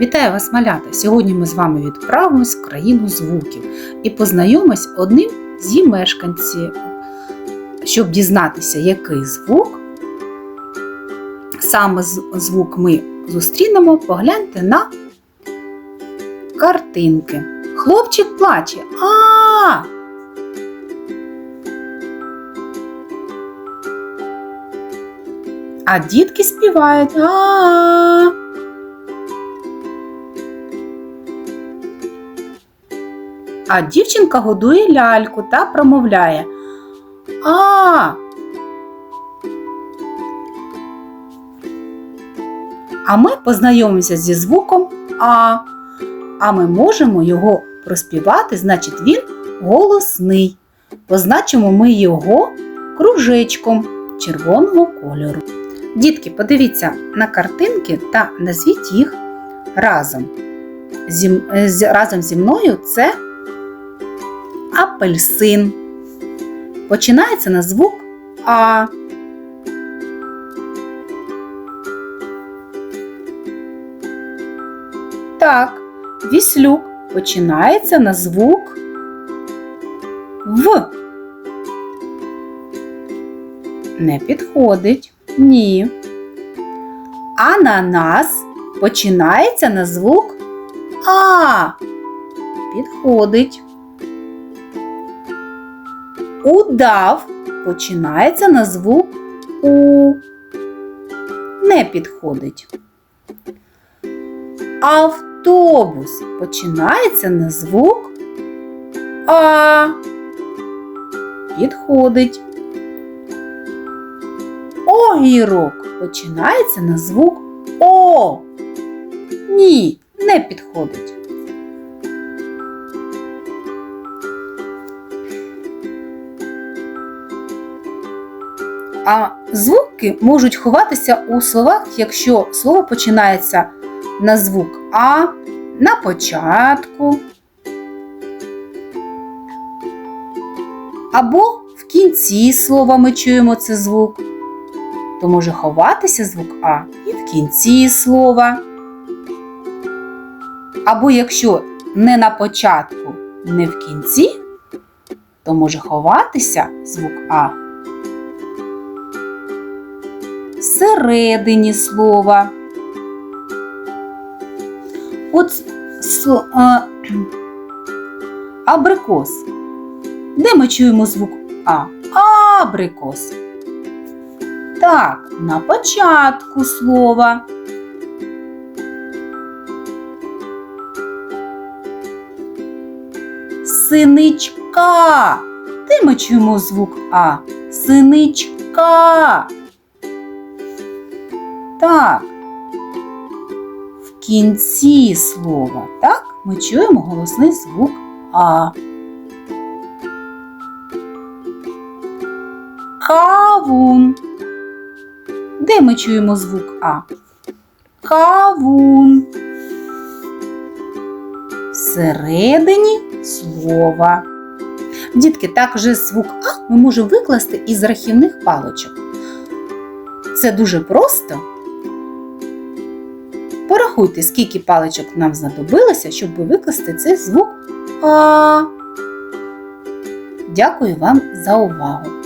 Вітаю вас, малята! Сьогодні ми з вами відправимось в країну звуків і познайомимось одним з її мешканців, щоб дізнатися, який звук. Саме звук ми зустрінемо, погляньте на картинки. Хлопчик плаче. А! А дітки співають. А! А дівчинка годує ляльку та промовляє. А. А ми познайомимося зі звуком А. А ми можемо його проспівати, значить він голосний. Позначимо ми його кружечком червоного кольору. Дітки, подивіться на картинки та назвіть їх разом. Зі, е, разом зі мною це апельсин. Починається на звук А. Так, віслюк починається на звук В. Не підходить. Ні. Ананас починається на звук А. Підходить. Удав починається на звук У. Не підходить. Автобус починається на звук А. Підходить. Огірок починається на звук О. Ні, не підходить. А звуки можуть ховатися у словах, якщо слово починається на звук А на початку. Або в кінці слова ми чуємо цей звук. То може ховатися звук А і в кінці слова. Або якщо не на початку, не в кінці, то може ховатися звук А всередині слова. От а, абрикос. Де ми чуємо звук А? Абрикос. Так, на початку слова. Синичка. Де ми чуємо звук А? Синичка. Так. В кінці слова, так, ми чуємо голосний звук А. Кавун. Де ми чуємо звук А? Кавун. Всередині слова. Дітки, також звук А ми можемо викласти із рахівних паличок. Це дуже просто. Порахуйте, скільки паличок нам знадобилося, щоб викласти цей звук А. Дякую вам за увагу!